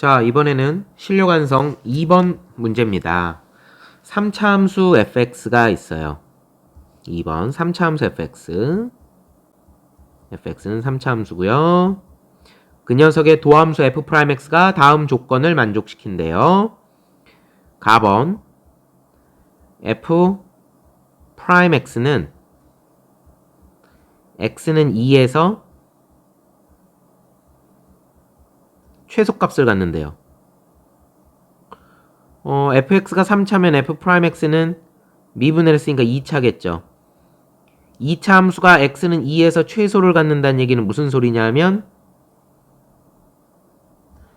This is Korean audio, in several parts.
자, 이번에는 실력완성 2번 문제입니다. 3차 함수 fx가 있어요. 2번 3차 함수 fx. fx는 3차 함수고요. 그 녀석의 도함수 f'x가 다음 조건을 만족시킨대요. 가번 f 프라임 x는 x는 2에서 최소값을 갖는데요. 어, fx가 3차면 f 프라임 x는 미분을 했으니까 2차겠죠. 2차 함수가 x는 2에서 최소를 갖는다는 얘기는 무슨 소리냐면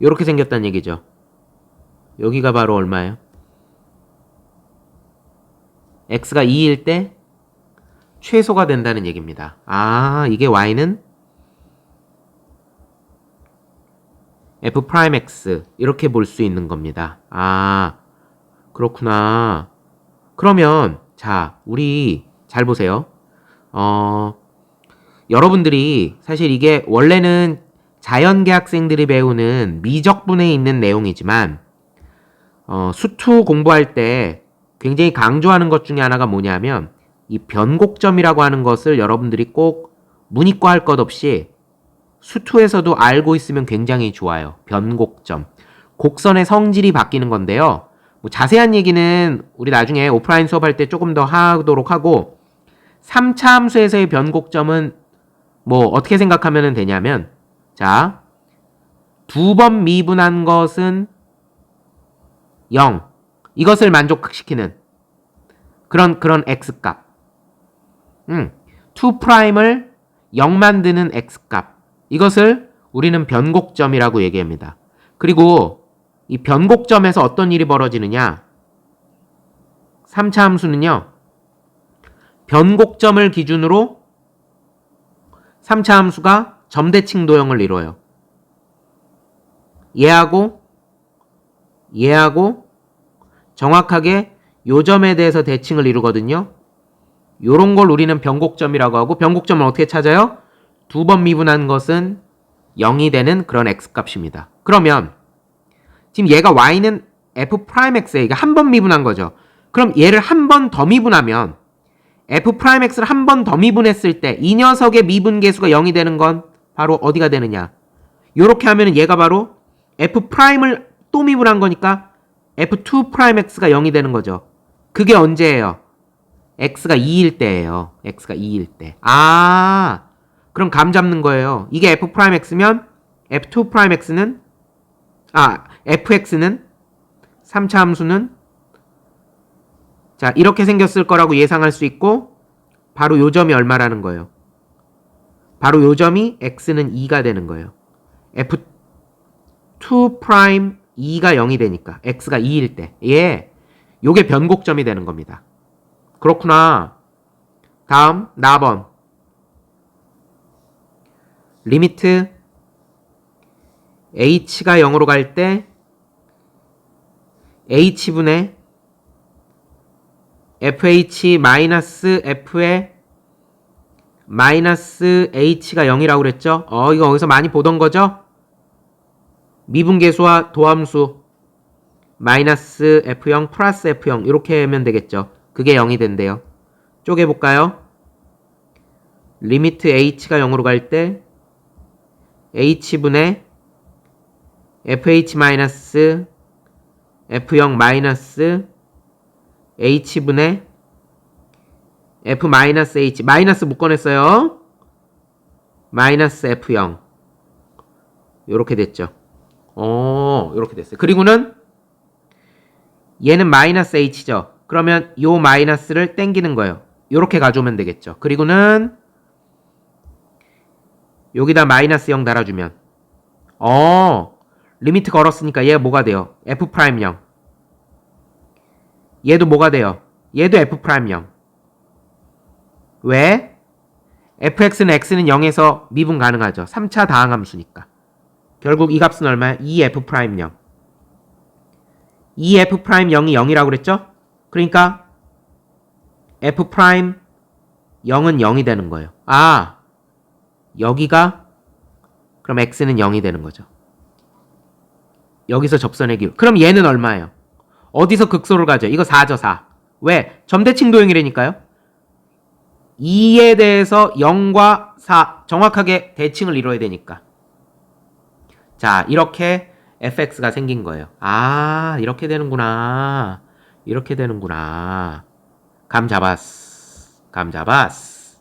이렇게 생겼다는 얘기죠. 여기가 바로 얼마예요? x가 2일 때 최소가 된다는 얘기입니다. 아, 이게 y는 f 프라임 x 이렇게 볼 수 있는 겁니다. 아, 그렇구나. 그러면 자, 우리 잘 보세요. 어, 여러분들이 사실 이게 원래는 자연계 학생들이 배우는 미적분에 있는 내용이지만 어, 수투 공부할 때 굉장히 강조하는 것 중에 하나가 뭐냐면 이 변곡점이라고 하는 것을 여러분들이 꼭 문이과 할 것 없이 수투에서도 알고 있으면 굉장히 좋아요. 변곡점. 곡선의 성질이 바뀌는 건데요. 뭐 자세한 얘기는 우리 나중에 오프라인 수업할 때 조금 더 하도록 하고 3차 함수에서의 변곡점은 뭐 어떻게 생각하면 되냐면 자, 두 번 미분한 것은 0. 이것을 만족시키는 그런 그런 x값. 음. 2 프라임을 0 만드는 x값. 이것을 우리는 변곡점이라고 얘기합니다. 그리고 이 변곡점에서 어떤 일이 벌어지느냐? 3차 함수는요. 변곡점을 기준으로 3차 함수가 점대칭 도형을 이뤄요. 얘하고 얘하고 정확하게 요 점에 대해서 대칭을 이루거든요. 요런 걸 우리는 변곡점이라고 하고 변곡점을 어떻게 찾아요? 두 번 미분한 것은 0이 되는 그런 x값입니다. 그러면 지금 얘가 y는 f 프라임 x에 이게 한 번 미분한 거죠. 그럼 얘를 한 번 더 미분하면 f 프라임 x를 한 번 더 미분했을 때 이 녀석의 미분 계수가 0이 되는 건 바로 어디가 되느냐? 요렇게 하면은 얘가 바로 f 프라임을 또 미분한 거니까 f2 프라임 x가 0이 되는 거죠. 그게 언제예요? x가 2일 때예요. x가 2일 때. 아, 그럼 감 잡는 거예요. 이게 f 프라임 x면 f2 프라임 x는 아, fx는 3차 함수는 자, 이렇게 생겼을 거라고 예상할 수 있고 바로 요 점이 얼마라는 거예요. 바로 요 점이 x는 2가 되는 거예요. f2 프라임 2가 0이 되니까 x가 2일 때. 예. 요게 변곡점이 되는 겁니다. 그렇구나. 다음 나번 리미트 h가 0으로 갈 때 h분의 fh 마이너스 f의 마이너스 h가 0이라고 그랬죠? 어, 이거 어디서 많이 보던 거죠? 미분계수와 도함수 마이너스 f0 플러스 f0 이렇게 하면 되겠죠. 그게 0이 된대요. 쪼개볼까요? 리미트 h가 0으로 갈 때 h분의 fh 마이너스 f0 마이너스 h분의 f 마이너스 h 마이너스 묶어냈어요. 마이너스 f0 요렇게 됐죠. 어, 요렇게 됐어요. 그리고는 얘는 마이너스 h죠. 그러면 요 마이너스를 땡기는 거예요. 요렇게 가져오면 되겠죠. 그리고는 여기다 마이너스 0 달아주면 어, 리미트 걸었으니까 얘가 뭐가 돼요? f 프라임 0. 얘도 뭐가 돼요? 얘도 f 프라임 0. 왜? fx는 x는 0에서 미분 가능하죠. 3차 다항함수니까. 결국 이 값은 얼마야? 2f 프라임 0. 2f 프라임 0이 0이라고 그랬죠? 그러니까 f 프라임 0은 0이 되는 거예요. 아, 여기가 그럼 x는 0이 되는 거죠. 여기서 접선의 기울. 그럼 얘는 얼마예요? 어디서 극소를 가져? 이거 4죠, 4. 왜? 점대칭 도형이라니까요. 2에 대해서 0과 4 정확하게 대칭을 이루어야 되니까. 자, 이렇게 fx가 생긴 거예요. 아, 이렇게 되는구나. 이렇게 되는구나. 감 잡았어. 감 잡았어.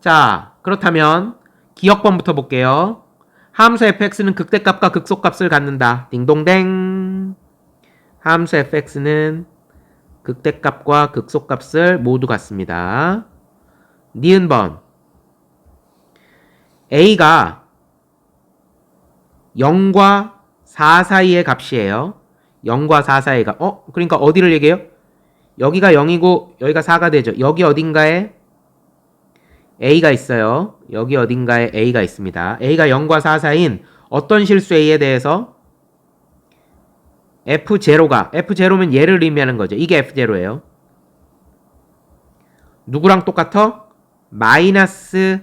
자, 그렇다면 기억번부터 볼게요. 함수 fx는 극대값과 극소값을 갖는다. 딩동댕. 함수 fx는 극대값과 극소값을 모두 갖습니다. 니은 번. a가 0과 4 사이의 값이에요. 0과 4 사이가. 어? 그러니까 어디를 얘기해요? 여기가 0이고 여기가 4가 되죠. 여기 어딘가에 a가 있어요. 여기 어딘가에 a가 있습니다. a가 0과 4 사이인 어떤 실수 a에 대해서 f0가 f0면 얘를 의미하는 거죠. 이게 f0예요. 누구랑 똑같아? 마이너스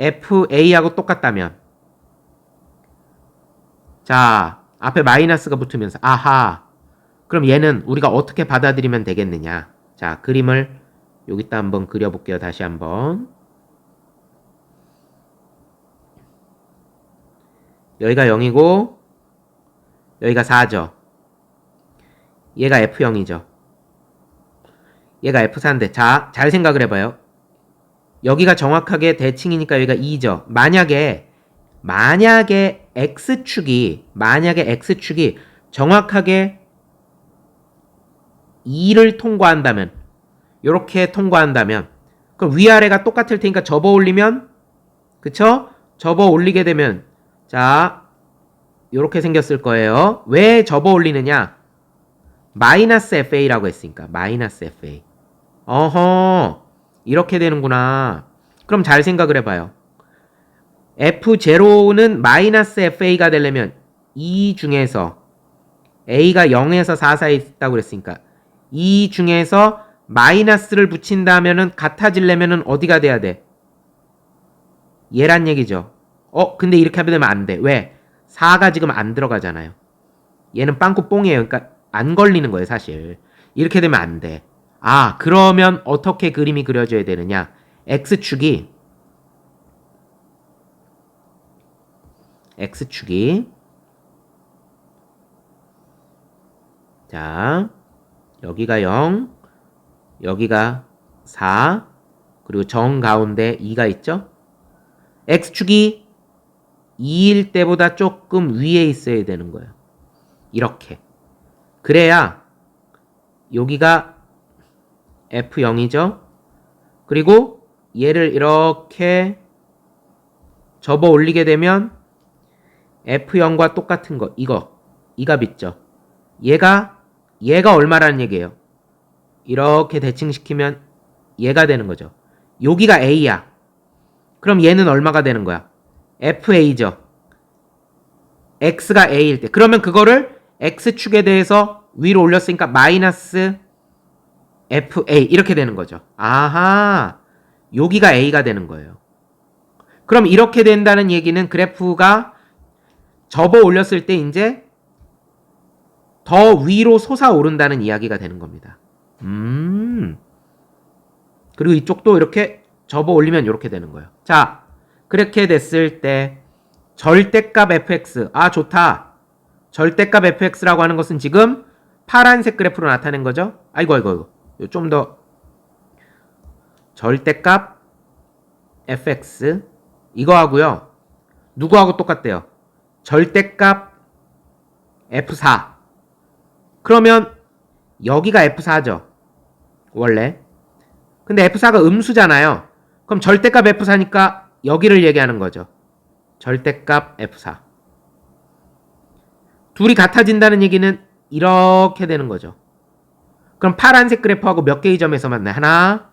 fa하고 똑같다면 자 앞에 마이너스가 붙으면서 아하 그럼 얘는 우리가 어떻게 받아들이면 되겠느냐 자 그림을 여기다 한번 그려볼게요 다시 한번 여기가 0이고 여기가 4죠. 얘가 F0이죠. 얘가 F4인데 자 잘 생각을 해봐요. 여기가 정확하게 대칭이니까 여기가 2죠. 만약에 만약에 X축이 만약에 X축이 정확하게 2를 통과한다면 이렇게 통과한다면 그럼 위아래가 똑같을 테니까 접어 올리면 그쵸? 접어 올리게 되면 자 이렇게 생겼을 거예요. 왜 접어 올리느냐? 마이너스 FA라고 했으니까 마이너스 FA. 어허 이렇게 되는구나. 그럼 잘 생각을 해 봐요. F0는 마이너스 FA가 되려면 이 중에서 A가 0에서 4 사이 있다고 그랬으니까 이 중에서 마이너스를 붙인다면은 같아지려면은 어디가 돼야 돼? 얘란 얘기죠. 어, 근데 이렇게 하면 안 돼. 왜? 4가 지금 안 들어가잖아요. 얘는 빵꾸 뽕이에요. 그러니까 안 걸리는 거예요, 사실. 이렇게 되면 안 돼. 아, 그러면 어떻게 그림이 그려져야 되느냐? X축이 X축이 자, 여기가 0, 여기가 4, 그리고 정 가운데 2가 있죠? X축이 2일 때보다 조금 위에 있어야 되는 거예요. 이렇게. 그래야 여기가 F0이죠? 그리고 얘를 이렇게 접어 올리게 되면 F0과 똑같은 거, 이거, 이 값 있죠? 얘가, 얘가 얼마라는 얘기예요? 이렇게 대칭시키면 얘가 되는 거죠. 여기가 A야. 그럼 얘는 얼마가 되는 거야? FA죠. X가 A일 때. 그러면 그거를 X축에 대해서 위로 올렸으니까 마이너스 FA 이렇게 되는 거죠. 아하. 여기가 A가 되는 거예요. 그럼 이렇게 된다는 얘기는 그래프가 접어 올렸을 때 이제 더 위로 솟아오른다는 이야기가 되는 겁니다. 음. 그리고 이쪽도 이렇게 접어 올리면 이렇게 되는 거예요. 자, 그렇게 됐을 때 절대값 fx. 아, 좋다. 절대값 fx라고 하는 것은 지금 파란색 그래프로 나타낸 거죠? 아이고, 아이고. 좀 더 절대값 fx. 이거 하고요. 누구하고 똑같대요? 절대값 f4. 그러면 여기가 f4죠. 원래. 근데 f4가 음수잖아요. 그럼 절대값 f4니까 여기를 얘기하는 거죠. 절대값 f4. 둘이 같아진다는 얘기는 이렇게 되는 거죠. 그럼 파란색 그래프하고 몇 개의 점에서 만나요? 하나,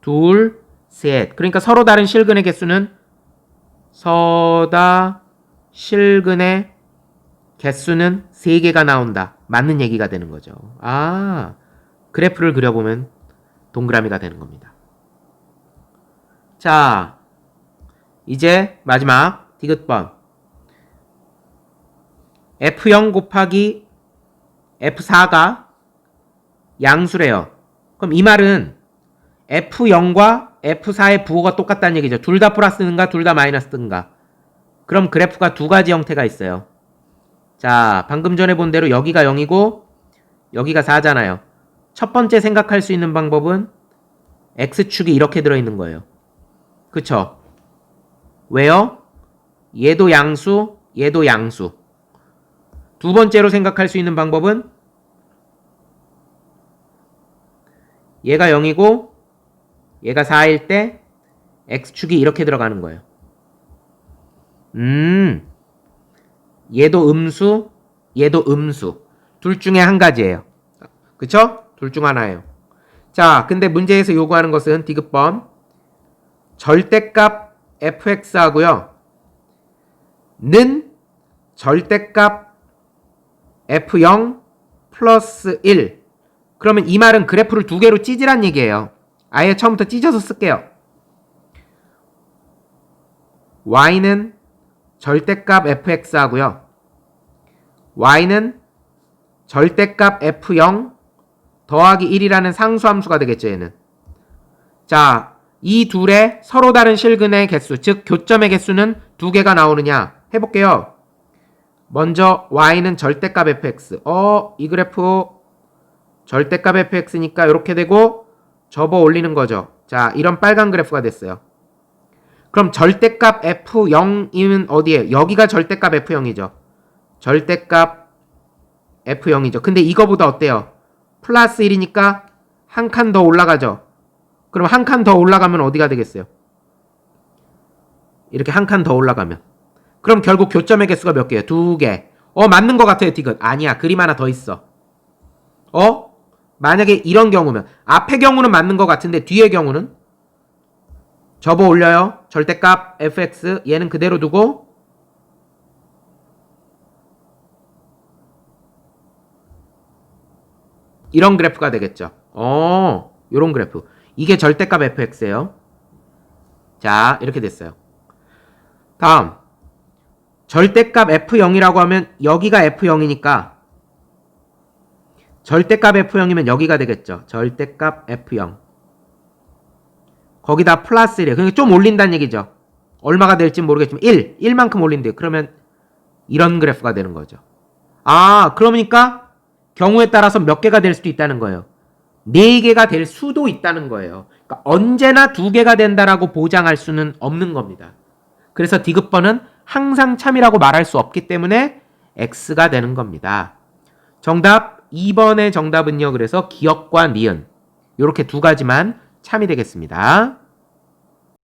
둘, 셋. 그러니까 서로 다른 실근의 개수는 서다 실근의 개수는 3개가 나온다. 맞는 얘기가 되는 거죠. 아, 그래프를 그려보면 동그라미가 되는 겁니다. 자, 이제 마지막 디귿번. F0 곱하기 F4가 양수래요. 그럼 이 말은 F0과 F4의 부호가 똑같다는 얘기죠. 둘 다 플러스든가 둘 다 마이너스든가. 그럼 그래프가 두 가지 형태가 있어요. 자, 방금 전에 본 대로 여기가 0이고 여기가 4잖아요. 첫 번째 생각할 수 있는 방법은 X축이 이렇게 들어있는 거예요. 그쵸? 왜요? 얘도 양수, 얘도 양수. 두 번째로 생각할 수 있는 방법은 얘가 0이고 얘가 4일 때 x축이 이렇게 들어가는 거예요. 음. 얘도 음수, 얘도 음수. 둘 중에 한 가지예요. 그쵸? 둘 중 하나예요. 자, 근데 문제에서 요구하는 것은 디귿번 절대값 fx하고요. 는 절대값 f0 플러스 1. 그러면 이 말은 그래프를 두 개로 찢으란 얘기예요. 아예 처음부터 찢어서 쓸게요. y는 절대값 fx 하고요. y는 절대값 f0 더하기 1이라는 상수함수가 되겠죠, 얘는. 자, 이 둘의 서로 다른 실근의 개수, 즉 교점의 개수는 두 개가 나오느냐 해볼게요. 먼저 y는 절대값 fx. 어, 이 그래프 절대값 fx니까 이렇게 되고 접어 올리는 거죠. 자, 이런 빨간 그래프가 됐어요. 그럼 절대값 f0이면 어디에? 여기가 절대값 f0이죠. 절대값 f0이죠. 근데 이거보다 어때요? 플러스 1이니까 한 칸 더 올라가죠. 그럼 한 칸 더 올라가면 어디가 되겠어요? 이렇게 한 칸 더 올라가면. 그럼 결국 교점의 개수가 몇 개예요? 두 개. 어, 맞는 것 같아요, 디귿. 아니야, 그림 하나 더 있어. 어? 만약에 이런 경우면, 앞의 경우는 맞는 것 같은데, 뒤의 경우는? 접어 올려요. 절대값 fx, 얘는 그대로 두고, 이런 그래프가 되겠죠. 어, 요런 그래프. 이게 절대값 fx예요. 자, 이렇게 됐어요. 다음. 절대값 f0이라고 하면 여기가 f0이니까 절대값 f0이면 여기가 되겠죠. 절대값 f0. 거기다 플러스 1이에요. 그러니까 좀 올린다는 얘기죠. 얼마가 될지 모르겠지만 1, 1만큼 올린대요. 그러면 이런 그래프가 되는 거죠. 아, 그러니까 경우에 따라서 몇 개가 될 수도 있다는 거예요. 네 개가 될 수도 있다는 거예요. 그러니까 언제나 두 개가 된다라고 보장할 수는 없는 겁니다. 그래서 디귿번은 항상 참이라고 말할 수 없기 때문에 X가 되는 겁니다. 정답 2번의 정답은요. 그래서 기억과 니은 이렇게 두 가지만 참이 되겠습니다.